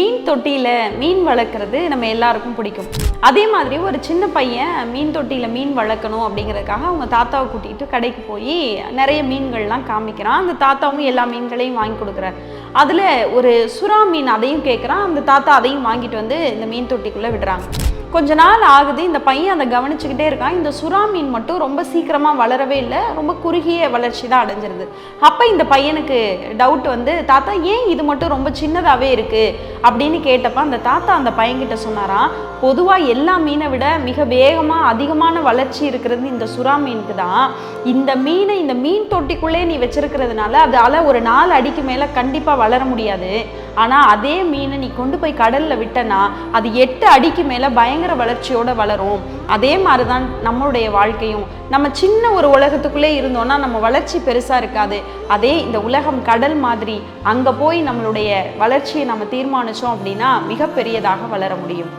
மீன் தொட்டியில் மீன் வளர்க்குறது நம்ம எல்லாருக்கும் பிடிக்கும். அதே மாதிரி ஒரு சின்ன பையன் மீன் தொட்டியில் மீன் வளர்க்கணும் அப்படிங்கிறதுக்காக அவங்க தாத்தாவை கூட்டிகிட்டு கடைக்கு போய் நிறைய மீன்கள்லாம் காமிக்கிறான். அந்த தாத்தாவும் எல்லா மீன்களையும் வாங்கி கொடுக்குறார். அதில் ஒரு சுறா மீன் அதையும் கேட்குறான் அந்த தாத்தா அதையும் வாங்கிட்டு வந்து இந்த மீன் தொட்டிக்குள்ளே விடுறாங்க. கொஞ்ச நாள் ஆகுது இந்த பையன் அதை கவனிச்சுக்கிட்டே இருக்கான். இந்த சுறா மீன் மட்டும் ரொம்ப சீக்கிரமாக வளரவே இல்லை ரொம்ப குறுகிய வளர்ச்சி தான் அடைஞ்சிருது. அப்போ இந்த பையனுக்கு டவுட் வந்து தாத்தா ஏன் இது மட்டும் ரொம்ப சின்னதாகவே இருக்குது அப்படின்னு கேட்டப்ப அந்த தாத்தா அந்த பையன்கிட்ட சொன்னாராம் பொதுவாக எல்லா மீனை விட மிக வேகமாக அதிகமான வளர்ச்சி இருக்கிறது இந்த சுறா மீனுக்கு தான். இந்த மீனை இந்த மீன் தொட்டிக்குள்ளே நீ வச்சிருக்கிறதுனால அதால் ஒரு நாலு அடிக்கு மேலே கண்டிப்பாக வளர முடியாது. ஆனால் அதே மீனை நீ கொண்டு போய் கடலில் விட்டனா அது எட்டு அடிக்கு மேலே பயங்கர வளர்ச்சியோட வளரும். அதே மாதிரி தான் நம்மளுடைய வாழ்க்கையும். நம்ம சின்ன ஒரு உலகத்துக்குள்ளே இருந்தோம்னா நம்ம வளர்ச்சி பெருசாக இருக்காது. அதே இந்த உலகம் கடல் மாதிரி அங்கே போய் நம்மளுடைய வளர்ச்சியை நம்ம தீர்மானிச்சோம் அப்படின்னா மிகப்பெரியதாக வளர முடியும்.